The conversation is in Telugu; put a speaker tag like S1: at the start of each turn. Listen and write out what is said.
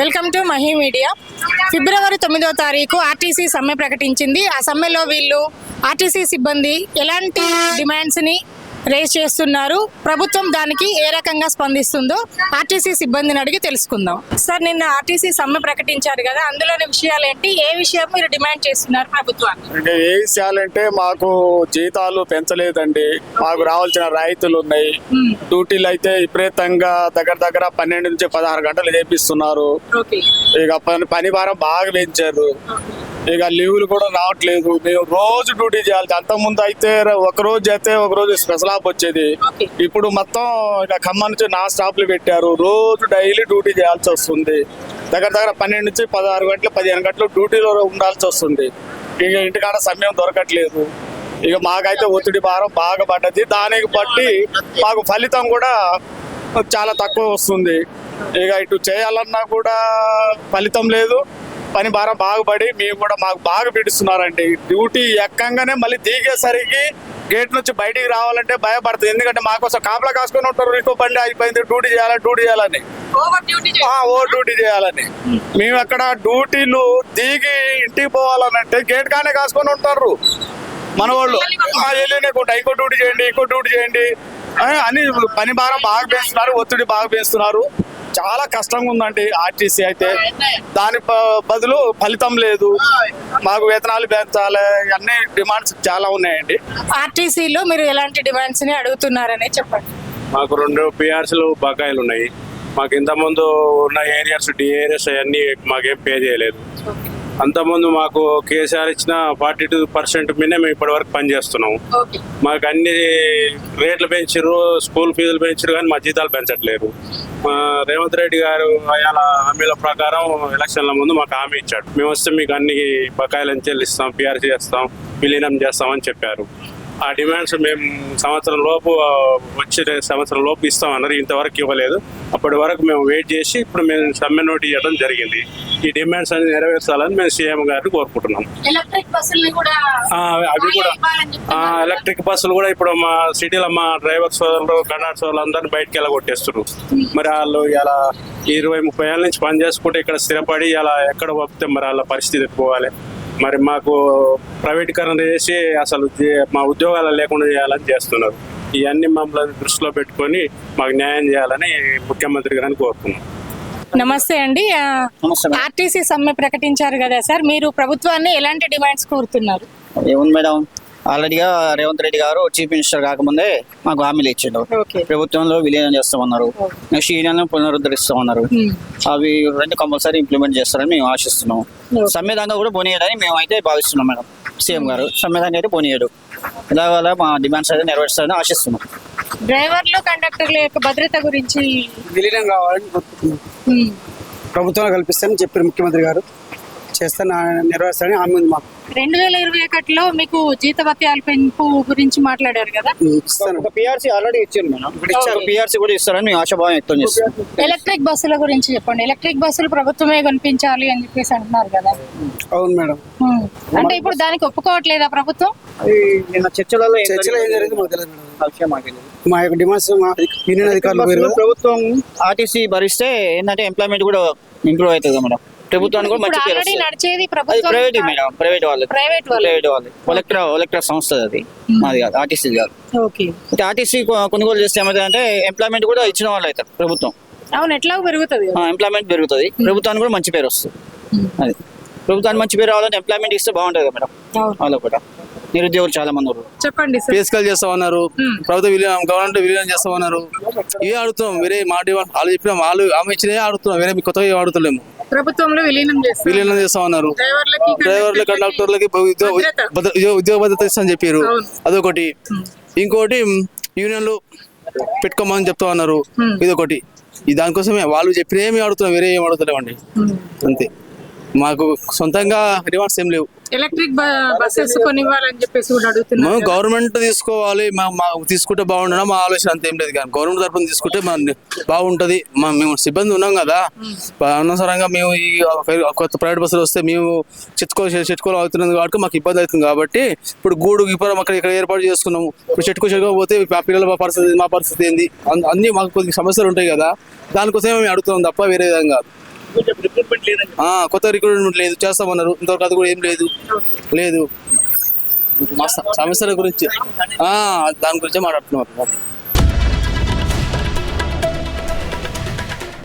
S1: Welcome to Mahi media. ఫిబ్రవరి తొమ్మిదో తారీఖు ఆర్టీసీ సమ్మె ప్రకటించింది. ఆ సమ్మెలో వీళ్ళు ఆర్టీసీ సిబ్బంది ఎలాంటి డిమాండ్స్ని రేస్ చేస్తున్నారు. ప్రభుత్వం దానికి ఏ రకంగా స్పందిస్తుందో ఆర్టీసీ సిబ్బందిని అడిగి తెలుసుకుందాం. సార్ నిన్న ఆర్టీసీ సమ్మె ప్రకటించారు కదా అందులోని విషయాలు ఏంటి ఏ విషయం మీరు డిమాండ్ చేస్తున్నారు ప్రభుత్వాన్ని?
S2: అంటే ఏ విషయాలంటే మాకు జీతాలు పెంచలేదండి. మాకు రావాల్సిన రాయితీలు ఉన్నాయి. డ్యూటీలు అయితే విపరీతంగా దగ్గర దగ్గర పన్నెండు నుంచి పదహారు గంటలు చేపిస్తున్నారు ఇక పని పని భారం బాగా పెంచారు. ఇక లీవులు కూడా రావట్లేదు. మేము రోజు డ్యూటీ చేయాలి అంత ముందు అయితే ఒక రోజు చేస్తే ఒక రోజు స్పెషల్ ఆఫ్ వచ్చేది. ఇప్పుడు మొత్తం ఇక ఖమ్మం నుంచి నా స్టాప్లు పెట్టారు. రోజు డైలీ డ్యూటీ చేయాల్సి వస్తుంది. దగ్గర దగ్గర పన్నెండు నుంచి పదహారు గంటలు పదిహేను గంటలు డ్యూటీలో ఉండాల్సి వస్తుంది. ఇక ఇంటికాడ సమయం దొరకట్లేదు. ఇక మాకైతే ఒత్తిడి భారం బాగా పడ్డది. దానికి బట్టి మాకు ఫలితం కూడా చాలా తక్కువ వస్తుంది. ఇక ఇటు చేయాలన్నా కూడా ఫలితం లేదు. పని భారం బాగుపడి మేము కూడా మాకు బాగా పిడుస్తున్నారండి. డ్యూటీ ఎక్కంగానే మళ్ళీ దిగేసరికి గేట్ నుంచి బయటికి రావాలంటే భయపడుతుంది. ఎందుకంటే మాకోసం కాపలా కాసుకొని ఉంటారు. ఇంకో బండి అయిపోయింది డ్యూటీ చేయాలి? డ్యూటీ చేయాలని.
S1: ఓవర్ డ్యూటీ
S2: చేయాలని. మేము అక్కడ డ్యూటీలు దిగి ఇంటికి పోవాలనంటే గేట్ కానే కాసుకొని ఉంటారు. మన వాళ్ళు ఆ, వెళ్ళలేకుండా ఇంకో డ్యూటీ చేయండి ఇంకో డ్యూటీ చేయండి. అని పని భారం బాగా పెంచుతున్నారు. ఒత్తిడి బాగా పెంచుతున్నారు. చాలా కష్టంగా ఉందండి ఆర్టీసీ అయితే. దాని బ- బదులు ఫలితం లేదు. మాకు వేతనాలు పెంచాలి అన్ని డిమాండ్స్ చాలా ఉన్నాయండి.
S1: ఆర్టీసీలో మీరు ఎలాంటి డిమాండ్స్ని అడుగుతున్నారని చెప్పండి.
S3: మాకు రెండు పిఆర్సీలు బకాయిలు ఉన్నాయి మాకు ఇంతకుముందు ఉన్న ఏరియాస్ డి ఏరియాస్ అవన్నీ మాకేం పే చేయలేదు. అంతకుముందు మాకు కేసీఆర్ ఇచ్చిన ఫార్టీ టూ పర్సెంట్ మీద మేము ఇప్పటి వరకు పనిచేస్తున్నాము. మాకు అన్ని రేట్లు పెంచారు స్కూల్ ఫీజులు పెంచారు కానీ మా జీతాలు పెంచట్లేరు. మా రేవంత్ రెడ్డి గారు అయాల హామీల ప్రకారం ఎలక్షన్ల ముందు మాకు హామీ ఇచ్చాడు. మేము వస్తే మీకు అన్ని బకాయిలను చెల్లిస్తాం పిఆర్సీ చేస్తాం విలీనం చేస్తామని చెప్పారు. ఆ డిమాండ్స్ మేము సంవత్సరం లోపు వచ్చే సంవత్సరం లోపు ఇస్తామన్నారు. ఇంతవరకు ఇవ్వలేదు. అప్పటి వరకు మేము వెయిట్ చేసి ఇప్పుడు మేము సమ్మె నోటి ఇవ్వడం జరిగింది. ఈ డిమాండ్స్ అన్ని నెరవేర్చాలని మేము సీఎం గారిని కోరుకుంటున్నాం. అవి కూడా ఎలక్ట్రిక్ బస్సులు కూడా ఇప్పుడు మా సిటీలో మా డ్రైవర్ సోదరులు కండక్టర్ సోదరులు అందరినీ బయటకు వెళ్ళగొట్టేస్తున్నారు మరి వాళ్ళు ఇలా ఇరవై ముప్పై ఏళ్ళ నుంచి పని చేసుకుంటే ఇక్కడ స్థిరపడి ఇలా ఎక్కడ పంపితే మరి వాళ్ళ పరిస్థితి పోవాలి? మరి మాకు ప్రైవేటీకరణ చేసి అసలు మా ఉద్యోగాలు లేకుండా చేయాలని చేస్తున్నారు. ఇవన్నీ మమ్మల్ని దృష్టిలో పెట్టుకొని మాకు న్యాయం చేయాలని ముఖ్యమంత్రి గారిని కోరుతున్నాం
S1: నమస్తే అండి. ఆర్టీసీ సమ్మె ప్రకటించారు కదా సార్ మీరు ప్రభుత్వాన్ని ఎలాంటి డిమాండ్స్ కోరుతున్నారు?
S4: ఏముంది మేడం? ఆల్రెడీగా రేవంత్ రెడ్డి గారు చీఫ్ మినిస్టర్ కాకముందే మాకు హామీలు ఇచ్చిండు.
S1: ఓకే.
S4: ప్రభుత్వంలో విలీనం చేస్తామన్నారు. నెక్స్ట్ యూనియన్ పునరుద్ధరిస్తామన్నారు. అవి రెండు కంపల్సరీ ఇంప్లిమెంట్ చేస్తారని మేము ఆశిస్తున్నాం. సమ్మెదంగా కూడా పోనీయడని మేము అయితే భావిస్తున్నాం మేడం. సీఎం గారు సమ్మెదంగా అయితే పోనీయడు. ఇలాగ మా డిమాండ్స్ అయితే నెరవేరుస్తారని ఆశిస్తున్నాం.
S1: డ్రైవర్లు కండక్టర్ల యొక్క భద్రత గురించి
S5: విలీనం కావాలని
S1: ఉమ్,
S5: ప్రభుత్వం కల్పిస్తారని చెప్పారు ముఖ్యమంత్రి గారు. చేస్తే నెరవేరుస్తారని హామీ ఉంది మాకు.
S1: రెండు వేల ఇరవై ఒకటిలో మీకు జీతభత్యాల పెంపు గురించి మాట్లాడారు కదా?
S5: ఇస్తాను.
S4: ఒక పిఆర్సీ ఆల్రెడీ ఇచ్చారు మేడం.
S5: ఇప్పుడు ఇచ్చారు.
S4: పిఆర్సీ కూడా ఇస్తారని మేము ఆశాభావం వ్యక్తం చేస్తున్నాం.
S1: ఎలక్ట్రిక్ బస్సుల గురించి చెప్పండి. ఎలక్ట్రిక్ బస్సులు ప్రభుత్వమే కొనిపించాలి అని చెప్పేసి అంటున్నారు కదా?
S5: అవును మేడం.
S1: ఉమ్, అంటే ఇప్పుడు దానికి ఒప్పుకోవట్లేదా ప్రభుత్వం?
S4: అది నిన్న చర్చలలో ఏం
S5: చర్చలో ఏం జరిగింది మాకు తెలియదు మేడం.
S4: ఆ విషయం మాకు తెలియదు.
S5: మా యొక్క డిమాండ్స్ మా యూనియన్ అధికారులు పోయారు
S4: బస్సులు ప్రభుత్వం ఆర్టీసీ భరిస్తే ఏంటంటే ఎంప్లాయ్మెంట్ కూడా ఇంప్రూవ్ అవుతుంది మేడం. ప్రభుత్వానికి కూడా మంచి పేరు
S1: ఆల్రెడీ
S4: వస్తుంది.
S1: నడిచేది
S4: అది
S1: ప్రభుత్వం
S4: ప్రైవేట్ మేడం ప్రైవేట్ వాళ్ళు
S1: ప్రైవేట్ వాళ్ళు
S4: ప్రైవేట్ వాళ్ళు ఎలక్ట్రా ఎలక్ట్రా సంస్థ అది. మాది కాదు ఆర్టీసీ కాదు.
S1: ఓకే.
S4: అయితే ఆర్టీసీ కొ- కొనుగోలు చేస్తే ఏమవుతుందంటే ఎంప్లాయ్మెంట్ కూడా ఇచ్చిన వాళ్ళు అవుతారు ప్రభుత్వం.
S1: అవును ఎట్లా పెరుగుతుంది
S4: ఎంప్లాయ్మెంట్ పెరుగుతుంది. ప్రభుత్వానికి కూడా మంచి పేరు వస్తుంది. అది. ప్రభుత్వానికి మంచి పేరు రావాలంటే ఎంప్లాయ్మెంట్ ఇస్తే బాగుంటుంది కదా మేడం.
S1: అవును.
S4: వాళ్ళకు కూడా. నిరుద్యోగులు చాలా మంది ఉన్నారు.
S1: చెప్పండి సార్.
S6: పేస్కల్ చేస్తా ఉన్నారు ప్రభుత్వ విలీనం గవర్నమెంట్ విలీనం చేస్తా ఉన్నారు ఇవే అడుగుతున్నాం వేరే మా డిమాండ్ వాళ్ళు చెప్పిన వాళ్ళు ఆమె ఇచ్చినవి అడుగుతున్నాం వేరే కొత్తగా ఏం అడుగుతలేము
S1: ప్రభుత్వంలో విలీనం చేస్తారు.
S6: విలీనం చేస్తా ఉన్నారు
S1: డ్రైవర్లకి
S6: డ్రైవర్లు కండక్టర్లకి ఉద్యోగ
S1: భద్రత.
S6: ఇస్తామని చెప్పారు. అదొకటి. ఇంకోటి యూనియన్లు పెట్టుకోమని చెప్తా ఉన్నారు ఇదొకటి. దానికోసమే వాళ్ళు చెప్పిన ఏమి అడుగుతున్నాం వేరే ఏం అడుగుతలేమండి అంతే. మాకు సొంతంగా డిమాండ్స్ ఏం లేవు.
S1: ఎలక్ట్రిక్ బస్సెస్ కొనివ్వాలని చెప్పేసి కూడా అడుగుతున్నారు
S6: మేము గవర్నమెంట్ తీసుకోవాలి తీసుకుంటే బాగుండడం మా ఆలోచన అంత ఏం లేదు కానీ గవర్నమెంట్ తరఫున తీసుకుంటే మన బాగుంటది. మా- మేము సిబ్బంది ఉన్నాం కదా. అనవసరంగా మేము ఈ కొత్త ప్రైవేట్ బస్సులు వస్తే మేము చెట్టుకో చెట్టుకోవాలి అవుతున్నది కాబట్టి మాకు ఇబ్బంది అవుతుంది కాబట్టి ఇప్పుడు గూడు ఇప్పుడు అక్కడ ఇక్కడ ఏర్పాటు చేసుకున్నాము ఇప్పుడు చెట్టుకో చెట్టుకోకపోతే మా పిల్లల మా పరిస్థితి మా పరిస్థితి ఏంది? అన్- అన్ని మాకు కొద్ది సమస్యలు ఉంటాయి కదా. దానికోసమే మేము అడుగుతున్నాం తప్ప వేరే విధంగా కొత్త రిక్రూట్మెంట్ లేదు చేస్తామన్నారు. ఇంతవరకు అది కూడా ఏం లేదు. లేదు. సమస్యల గురించి. ఆ, దాని గురించే మాట్లాడుతున్నారు